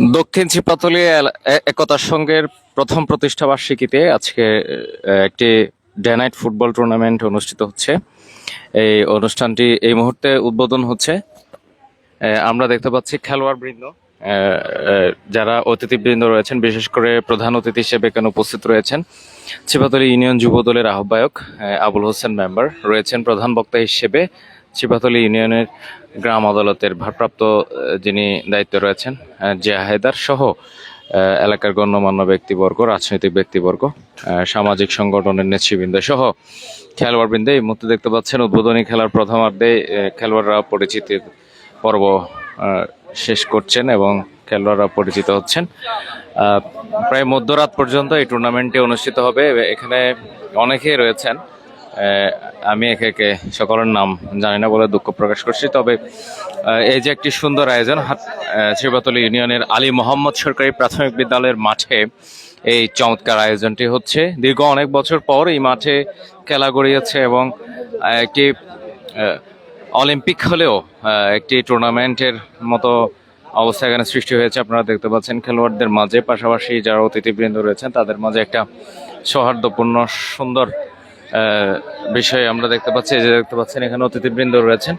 দক্ষিণ এ- একতা সংঘের প্রথম প্রতিষ্ঠা বার্ষিকীতে আজকে একটি ডে নাইট ফুটবল টুর্নামেন্ট অনুষ্ঠিত হচ্ছে। এই অনুষ্ঠানটি এই মুহূর্তে উদ্বোধন হচ্ছে। আমরা দেখতে পাচ্ছি খেলোয়াড় বৃন্দ যারা অতিথিবৃন্দ রয়েছেন, বিশেষ করে প্রধান অতিথি হিসেবে এখানে উপস্থিত রয়েছেন। চিপাতলি ইউনিয়ন যুব দলের আহ্বায়ক আবুল হোসেন মেম্বার রয়েছেন প্রধান বক্তা হিসেবে। চিপাতলি ইউনিয়নের গ্রাম আদালতের ভারপ্রাপ্ত যিনি দায়িত্বে রয়েছেন হায়দার সহ এলাকার গণ্যমান্য ব্যক্তিবর্গ, রাজনৈতিক ব্যক্তিবর্গ সামাজিক সংগঠনের নেতৃবৃন্দ সহ খেলোয়াড়বৃন্দ। এই মুহূর্তে দেখতে পাচ্ছেন, উদ্বোধনী খেলার প্রথমার্ধে খেলোয়াড়রা পরিচিতির পর্ব শেষ করছেন এবং খেলোয়াড়রা পরিচিত হচ্ছেন। প্রায় মধ্যরাত পর্যন্ত এই টুর্নামেন্টটি অনুষ্ঠিত হবে। এখানে অনেকেই রয়েছেন। আমি একে একে সকলের নাম জানি না বলে দুঃখ প্রকাশ করছি। তবে এই যে একটি সুন্দর আয়োজন আহ, শিবাতলী ইউনিয়নের আলী মোহাম্মদ সরকারি প্রাথমিক বিদ্যালয়ের মাঠে এই চমৎকার আয়োজনটি হচ্ছে। দীর্ঘ অনেক বছর পর এই মাঠে খেলা গড়িয়েছে এবং একটি অলিম্পিক হলেও একটি টুর্নামেন্টের মতো অবস্থা এখানে সৃষ্টি হয়েছে। আপনারা দেখতে পাচ্ছেন খেলোয়াড়দের মাঝে পাশাপাশি যারা অতিথিবৃন্দ রয়েছেন তাদের মাঝে একটা সৌহার্দ্যপূর্ণ সুন্দর বিষয় আমরা দেখতে পাচ্ছি যে দেখতে পাচ্ছেন এখানে অতিথিবৃন্দ রয়েছেন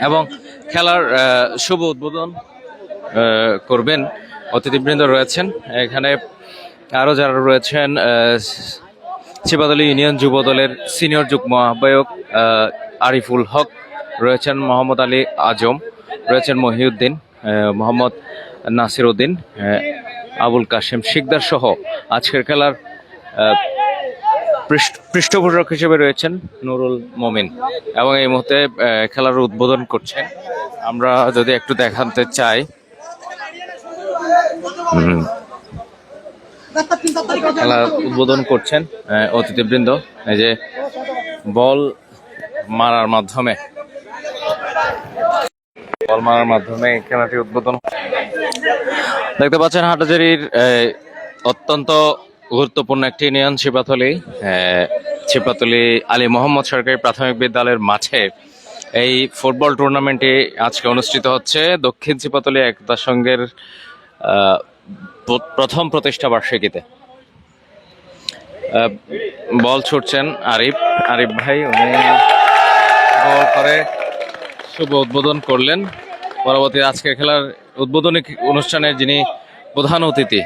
এবং খেলার শুভ উদ্বোধন করবেন অতিথিবৃন্দ রয়েছেন। এখানে আরও যারা রয়েছেন আহ, ইউনিয়ন যুব দলের সিনিয়র যুগ্ম আহ্বায়ক আরিফুল হক রয়েছেন মোহাম্মদ আলী আজম রয়েছেন মহিউদ্দিন মোহাম্মদ নাসির উদ্দিন আবুল কাশেম শিকদার সহ আজকের খেলার পৃষ্ঠপোষক হিসেবে রয়েছেন নুরুল মমিন এবং এই মুহূর্তে খেলার উদ্বোধন করছেন। আমরা যদি একটু দেখাতে চাই। খেলা উদ্বোধন করছেন অতিথিবৃন্দ। এই যে বল মারার মাধ্যমে। বল মারার মাধ্যমে খেলাটি উদ্বোধন দেখতে পাচ্ছেন হাটাজারির অত্যন্ত গুরুত্বপূর্ণ একটি ইউনিয়ন শিপাতলি আহ, শিপাতলি আলী মোহাম্মদ সরকারি প্রাথমিক বিদ্যালয়ের মাঠে এই ফুটবল টুর্নামেন্টটি আজকে অনুষ্ঠিত হচ্ছে। দক্ষিণ চিপাতলি একতা সংঘের প্রথম প্রতিষ্ঠা বার্ষিকীতে। বল ছুটছেন আরিফ আরিফ ভাই উনি গোল করে শুভ উদ্বোধন করলেন। পরবর্তী আজকের খেলার উদ্বোধনী অনুষ্ঠানের যিনি প্রধান অতিথি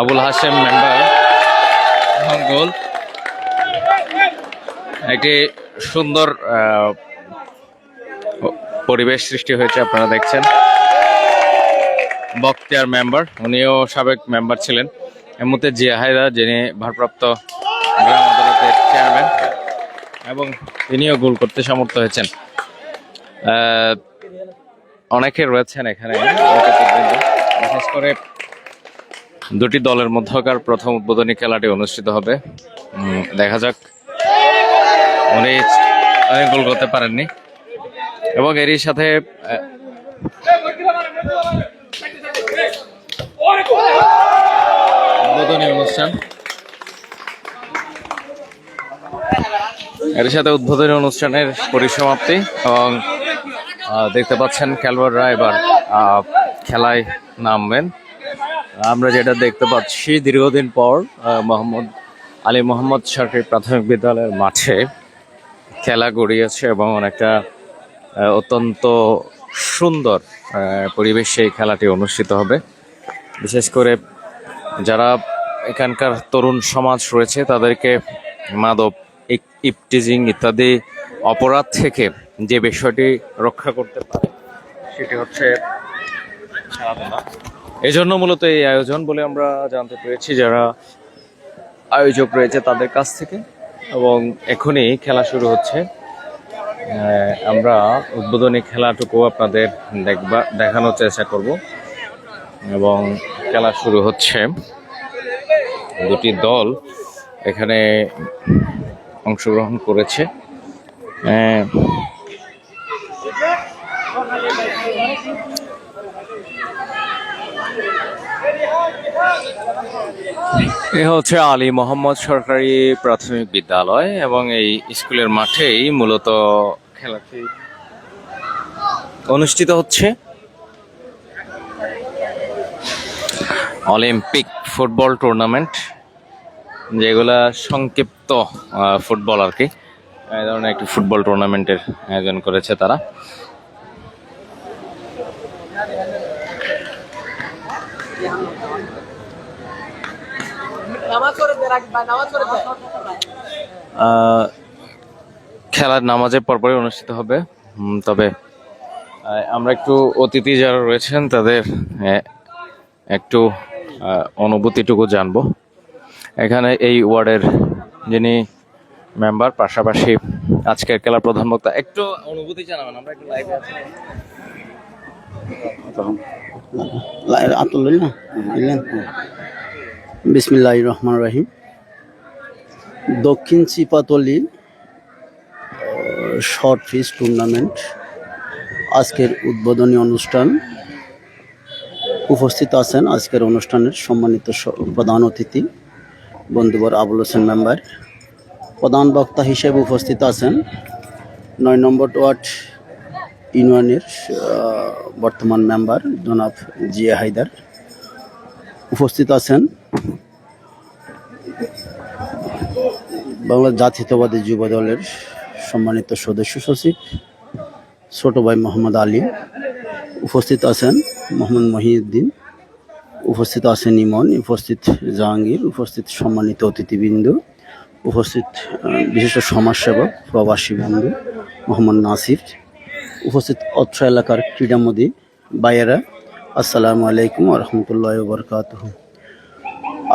আবুল হাশেম মেম্বার প্রথম গোল। একটি সুন্দর পরিবেশ সৃষ্টি হয়েছে, আপনারা দেখছেন। বক্তিয়ার মেম্বার, উনিও সাবেক মেম্বার ছিলেন। মধ্যে জিয়া হায়দা যিনি ভারপ্রাপ্ত গ্রাম আদালতের চেয়ারম্যান, এবং তিনিও গোল করতে সমর্থ হয়েছেন। অনেকে রয়েছেন এখানে বিশেষ করে দুটি দলের মধ্যকার প্রথম উদ্বোধনী খেলাটি অনুষ্ঠিত হবে। দেখা যাক। উনি গোল করতে পারেননি। এবং এরই সাথে উদ্বোধনী অনুষ্ঠান। এর সাথে উদ্বোধনী অনুষ্ঠানের পরিসমাপ্তি এবং দেখতে পাচ্ছেন খেলোয়াড়রা এবার খেলায় নামবেন। আমরা যেটা দেখতে পাচ্ছি, দীর্ঘদিন পর মোহাম্মদ আলী মোহাম্মদ সরকারি প্রাথমিক বিদ্যালয়ের মাঠে খেলা গড়িয়েছে এবং অনেকটা অত্যন্ত সুন্দর পরিবেশে এই খেলাটি অনুষ্ঠিত হবে। বিশেষ করে যারা এখানকার তরুণ সমাজ রয়েছে, তাদেরকে মাদক ইপটিজিং ইত্যাদি অপরাধ থেকে যে বিষয়টি রক্ষা করতে পারে, সেটি হচ্ছে খেলাধুলা। এই জন্য মূলত এই আয়োজন বলে আমরা জানতে পেরেছি যারা আয়োজক রয়েছে তাদের কাছ থেকে। এবং এখনই খেলা শুরু হচ্ছে। আমরা উদ্বোধনী খেলাটুকু আপনাদের দেখবা দেখানোর চেষ্টা করব। এবং খেলা শুরু হচ্ছে। দুটি দল এখানে অংশগ্রহণ করেছে। এ হচ্ছে আলী মোহাম্মদ সরকারি প্রাথমিক বিদ্যালয় এবং এই স্কুলের মাঠেই মূলত খেলাটি অনুষ্ঠিত হচ্ছে। অলিম্পিক ফুটবল টুর্নামেন্ট, যেগুলা সংক্ষিপ্ত ফুটবল আর কি। এই ধরনের একটি ফুটবল টুর্নামেন্টের আয়োজন করেছে তারা নামাজ করে দে রাখ ভাই নামাজ করে দে আহ, খেলার নামাজের পরপরই অনুষ্ঠিত হবে। তবে আমরা একটু অতিথি যারা রয়েছেন তাদের একটু অনুভূতিটুকু জানব। এখানে এই ওয়ার্ডের যিনি মেম্বার পাশাপাশি আজকের খেলার প্রধান বক্তা একটু অনুভূতি জানাবেন আমরা একটু লাইভে আছি। আতুল না দিলেন বিসমিল্লাহ রহমান রাহিম। দক্ষিণ চিপাতলি শর্ট ফিস টুর্নামেন্ট, আজকের উদ্বোধনী অনুষ্ঠান। উপস্থিত আছেন আজকের অনুষ্ঠানের সম্মানিত প্রধান অতিথি, বন্ধুবর আবুল হোসেন মেম্বার। প্রধান বক্তা হিসেবে উপস্থিত আছেন নয় নম্বর ওয়ার্ড ইউনিয়নের বর্তমান মেম্বার জনাব জিয়া হায়দার। উপস্থিত আছেন বাংলা জাতীয়তাবাদী যুব দলের সম্মানিত সদস্য সচিব, ছোট ভাই মোহাম্মদ আলী উপস্থিত আছেন, মোহাম্মদ মহিউদ্দিন উপস্থিত আছেন ইমন, উপস্থিত জাহাঙ্গীর, উপস্থিত সম্মানিত অতিথিবৃন্দ, উপস্থিত বিশিষ্ট সমাজসেবক, প্রবাসী বন্ধু মোহাম্মদ নাসির, উপস্থিত অত্র এলাকার ক্রীড়ামোদী ভাইয়েরা, আসসালামু আলাইকুম রহমতুল্লাহ বরকাত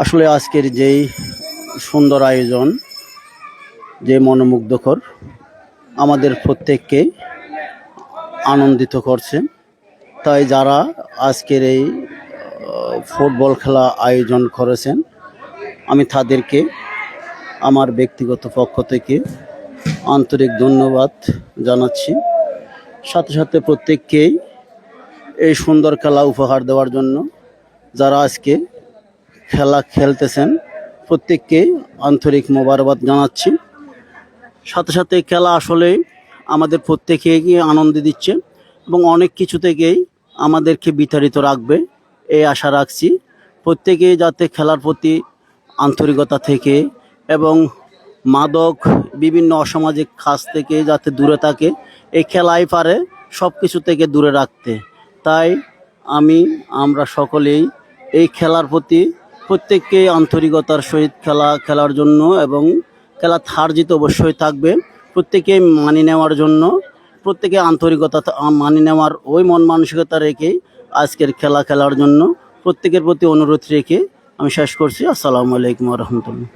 আসলে আজকের যেই সুন্দর আয়োজন যে মনোমুগ্ধকর আমাদের প্রত্যেককে আনন্দিত করছে। তাই যারা আজকের এই ফুটবল খেলা আয়োজন করেছেন, আমি তাদেরকে আমার ব্যক্তিগত পক্ষ থেকে আন্তরিক ধন্যবাদ জানাচ্ছি। সাথে সাথে প্রত্যেককেই এই সুন্দর খেলা উপহার দেওয়ার জন্য যারা আজকে খেলা খেলতেছেন, প্রত্যেককে আন্তরিক মোবারকবাদ জানাচ্ছি। সাথে সাথে খেলা আসলে আমাদের প্রত্যেকেই আনন্দ দিচ্ছে এবং অনেক কিছু থেকেই আমাদেরকে বিতাড়িত রাখবে, এই আশা রাখছি। প্রত্যেকেই যাতে খেলার প্রতি আন্তরিকতা থেকে এবং মাদক, বিভিন্ন অসামাজিক কাজ থেকে যাতে দূরে থাকে, এই খেলাই পারে সব কিছু থেকে দূরে রাখতে। তাই আমি, আমরা সকলেই এই খেলার প্রতি প্রত্যেককে আন্তরিকতার সহিত খেলা, খেলার জন্য এবং খেলা হার জিত অবশ্যই থাকবে। প্রত্যেকে মানি নেওয়ার জন্য প্রত্যেকে আন্তরিকতা মানি নেওয়ার ওই মন মানসিকতা রেখে আজকের খেলা খেলার জন্য প্রত্যেকের প্রতি অনুরোধ রেখে আমি শেষ করছি। আসসালামু আলাইকুম রহমতুল্লাহ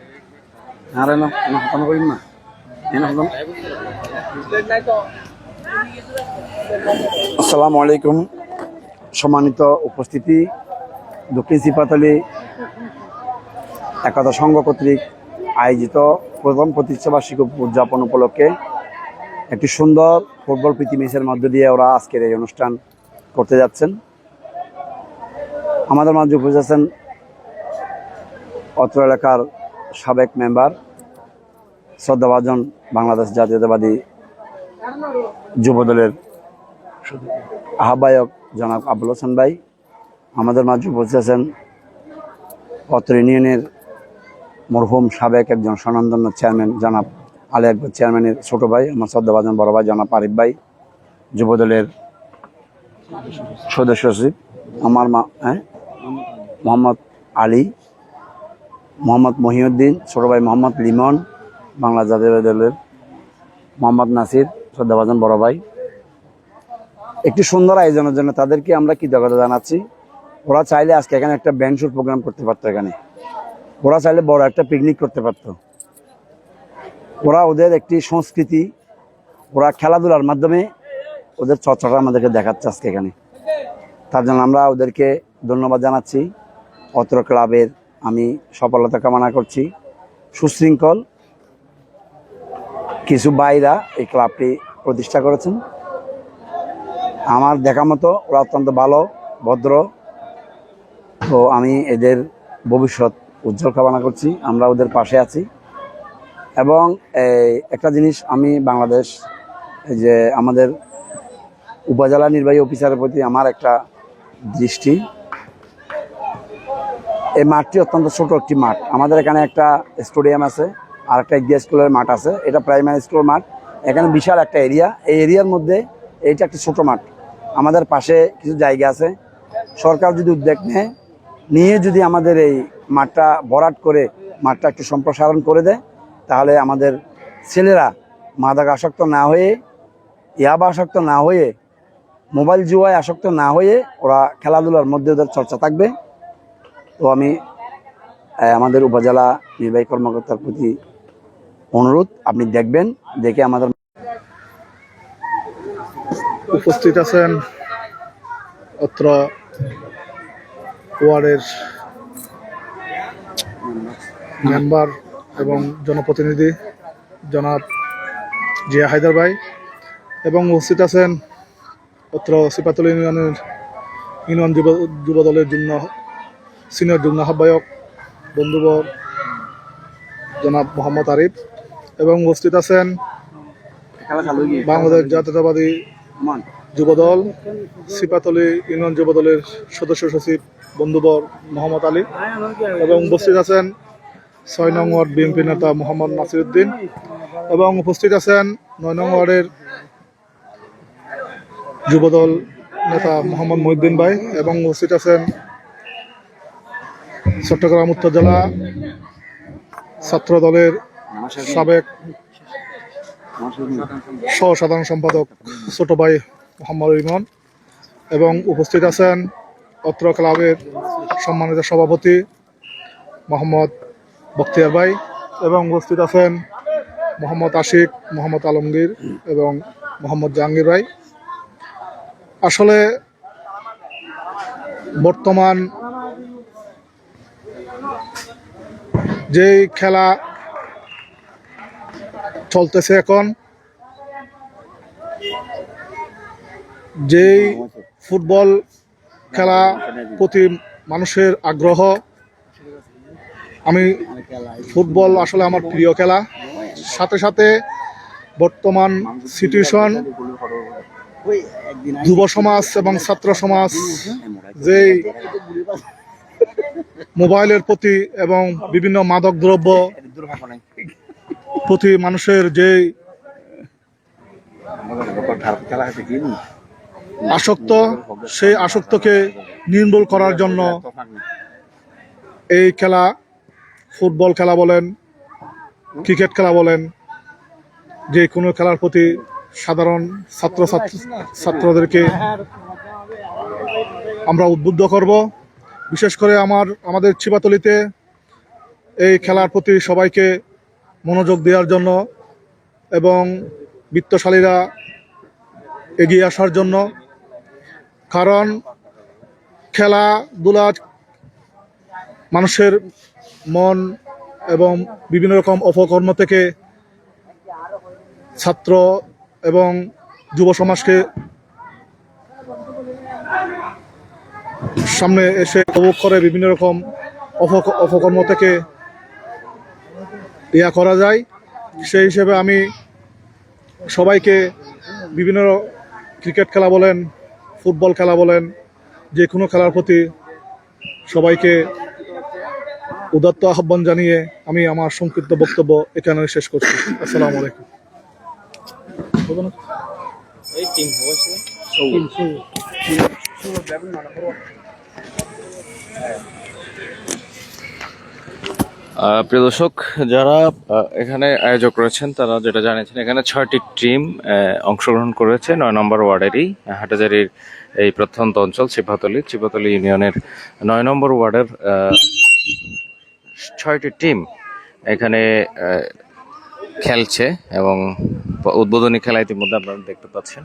আরে না আসসালামু আলাইকুম। সম্মানিত উপস্থিতি দক্ষিণ সিপাতলি একাদশ সংঘ কর্তৃক আয়োজিত প্রথম প্রতিষ্ঠাবার্ষিকী উদযাপন উপলক্ষে একটি সুন্দর ফুটবল প্রীতি ম্যাচের মধ্য দিয়ে ওরা আজকের এই অনুষ্ঠান করতে যাচ্ছেন। আমাদের মাঝে উপস্থিত আছেন অত্র এলাকার সাবেক মেম্বার, শ্রদ্ধাভাজন বাংলাদেশ জাতীয়তাবাদী যুবদলের আহ্বায়ক জনাব আবুল হোসেন ভাই। আমাদের মাঝে উপস্থিত আছেন অত্র ইউনিয়নের মরহুম সাবেক একজন স্বনামধন্য চেয়ারম্যান জনাব আলী আকবর চেয়ারম্যানের ছোট ভাই, আমার শ্রদ্ধাভাজন বড় ভাই জনাব আরিফ ভাই, যুবদলের সদস্য সচিব, আমার মা হ্যাঁ? মোহাম্মদ আলী, মোহাম্মদ মহিউদ্দিন, ছোট ভাই মোহাম্মদ লিমন বাংলা জাতীয় দলের মোহাম্মদ নাসির, শ্রদ্ধাভাজন বড় ভাই। একটি সুন্দর আয়োজনের জন্য তাদেরকে আমরা কৃতজ্ঞতা জানাচ্ছি। ওরা চাইলে আজকে এখানে একটা ব্যান্ড শুট প্রোগ্রাম করতে পারতো এখানে। ওরা চাইলে বড় একটা পিকনিক করতে পারতো। ওরা ওদের একটি সংস্কৃতি, ওরা খেলাধুলার মাধ্যমে ওদের চর্চাটা আমাদেরকে দেখাচ্ছে আজকে এখানে। তার জন্য আমরা ওদেরকে ধন্যবাদ জানাচ্ছি। অত্র ক্লাবের আমি সফলতা কামনা করছি। সুশৃঙ্খল কিছু বাইরা এই ক্লাবটি প্রতিষ্ঠা করেছেন। আমার দেখা মতো ওরা অত্যন্ত ভালো, ভদ্র। তো আমি এদের ভবিষ্যৎ উজ্জ্বল কামনা করছি, আমরা ওদের পাশে আছি। এবং একটা জিনিস আমি বাংলাদেশ যে আমাদের উপজেলা নির্বাহী অফিসারের প্রতি আমার একটা দৃষ্টি। এই মাঠটি অত্যন্ত ছোট একটি মাঠ। আমাদের এখানে একটা স্টেডিয়াম আছে, আর একটা এগিয়া স্কুলের মাঠ আছে। এটা প্রাইমারি স্কুলের মাঠ। এখানে বিশাল একটা এরিয়া। এই এরিয়ার মধ্যে এইটা একটা ছোট মাঠ। আমাদের পাশে কিছু জায়গা আছে। সরকার যদি উদ্যোগ নেয়, নিয়ে যদি আমাদের এই মাঠটা ভরাট করে মাঠটা একটু সম্প্রসারণ করে দেয়, তাহলে আমাদের ছেলেরা মাদক আসক্ত না হয়ে, ইয়াবা আসক্ত না হয়ে, মোবাইল জুয়ায় আসক্ত না হয়ে ওরা খেলাধুলার মধ্যে ওদের চর্চা থাকবে। তো আমি আমাদের উপজেলা নির্বাহী কর্মকর্তার প্রতি অনুরোধ, আপনি দেখবেন, দেখে আমাদের উপস্থিত আছেন অত্র ওয়ার্ডের মেম্বার এবং জনপ্রতিনিধি জনাব জিয়া হায়দার ভাই এবং উপস্থিত আছেন অত্র সিপাতল ইউনিয়নের ইউনিয়ন যুব যুব দলের যুগ্ম সিনিয়র যুগ্ম আহ্বায়ক, বন্ধুবর জনাব মোহাম্মদ আরিফ এবং উপস্থিত আছেন বাংলাদেশ জাতীয়তাবাদী যুবদল, সিপাতলি ইউনিয়ন যুবদলের সদস্য সচিব বন্ধুবর মোহাম্মদ আলী এবং উপস্থিত আছেন ছয় নং ওয়ার্ড বিএনপি নেতা মোহাম্মদ নাসিরুদ্দিন এবং উপস্থিত আছেন নয় নং ওয়ার্ডের যুবদল নেতা মোহাম্মদ মহিউদ্দিন ভাই এবং উপস্থিত আছেন চট্টগ্রাম উত্তর জেলা ছাত্র দলের সাবেক সহ সাধারণ সম্পাদক ছোট ভাই মোহাম্মদ ইমন এবং উপস্থিত আছেন অত্র ক্লাবের সম্মানিত সভাপতি মোহাম্মদ বখতিয়ার ভাই এবং উপস্থিত আছেন মোহাম্মদ আশিক, মোহাম্মদ আলমগীর এবং মোহাম্মদ জাহাঙ্গীর ভাই। আসলে বর্তমান যেই খেলা চলতেছে এখন, যেই ফুটবল খেলা প্রতি মানুষের আগ্রহ আমি ফুটবল আসলে আমার প্রিয় খেলা। সাথে সাথে বর্তমান সিচুয়েশন যুব সমাজ এবং ছাত্র সমাজ, যেই মোবাইলের প্রতি এবং বিভিন্ন মাদক দ্রব্য প্রতি মানুষের যে আসক্ত, সেই আসক্তকে নির্মূল করার জন্য এই খেলা ফুটবল খেলা বলেন, ক্রিকেট খেলা বলেন, যে কোনো খেলার প্রতি সাধারণ ছাত্র ছাত্রদেরকে আমরা উদ্বুদ্ধ করব। বিশেষ করে আমার, আমাদের ছিপাতলিতে এই খেলার প্রতি সবাইকে মনোযোগ দেওয়ার জন্য এবং বিত্তশালীরা এগিয়ে আসার জন্য। কারণ খেলাধুলা মানুষের মন এবং বিভিন্ন রকম অপকর্ম থেকে ছাত্র এবং যুব সমাজকে সামনে এসে উপভোগ করে বিভিন্ন রকম অপ- অপকর্ম থেকে ইয়া করা যায়। সেই হিসেবে আমি সবাইকে বিভিন্ন ক্রিকেট খেলা বলেন, ফুটবল খেলা বলেন যে কোনো খেলার প্রতি সবাইকে উদাত্ত আহ্বান জানিয়ে আমি আমার সংক্ষিপ্ত বক্তব্য এখানে শেষ করছি। আসসালামু আলাইকুম। প্রিয় দর্শক, যারা এখানে আয়োজক রয়েছেন, তারা যেটা জানিয়েছেন, এখানে ছয়টি টিম অংশগ্রহণ করেছে। নয় নম্বর ওয়ার্ডেরই হাটাজারির এই প্রত্যন্ত অঞ্চল চিপাতলি চিপাতলি ইউনিয়নের নয় নম্বর ওয়ার্ডের ছয়টি টিম এখানে খেলছে এবং উদ্বোধনী খেলা ইতিমধ্যে আপনারা দেখতে পাচ্ছেন।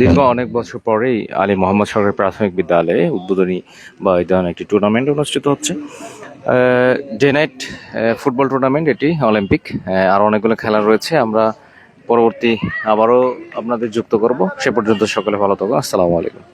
দীর্ঘ অনেক বছর পরেই আলী মোহাম্মদ সরকারি প্রাথমিক বিদ্যালয়ে উদ্বোধনী বা এই ধরনের একটি টুর্নামেন্ট অনুষ্ঠিত হচ্ছে। ডে নাইট ফুটবল টুর্নামেন্ট এটি অলিম্পিক আর অনেকগুলো খেলা রয়েছে। আমরা পরবর্তী আবারও আপনাদের যুক্ত করব। সে পর্যন্ত সকলে ভালো থাকো। আসসালামু আলাইকুম।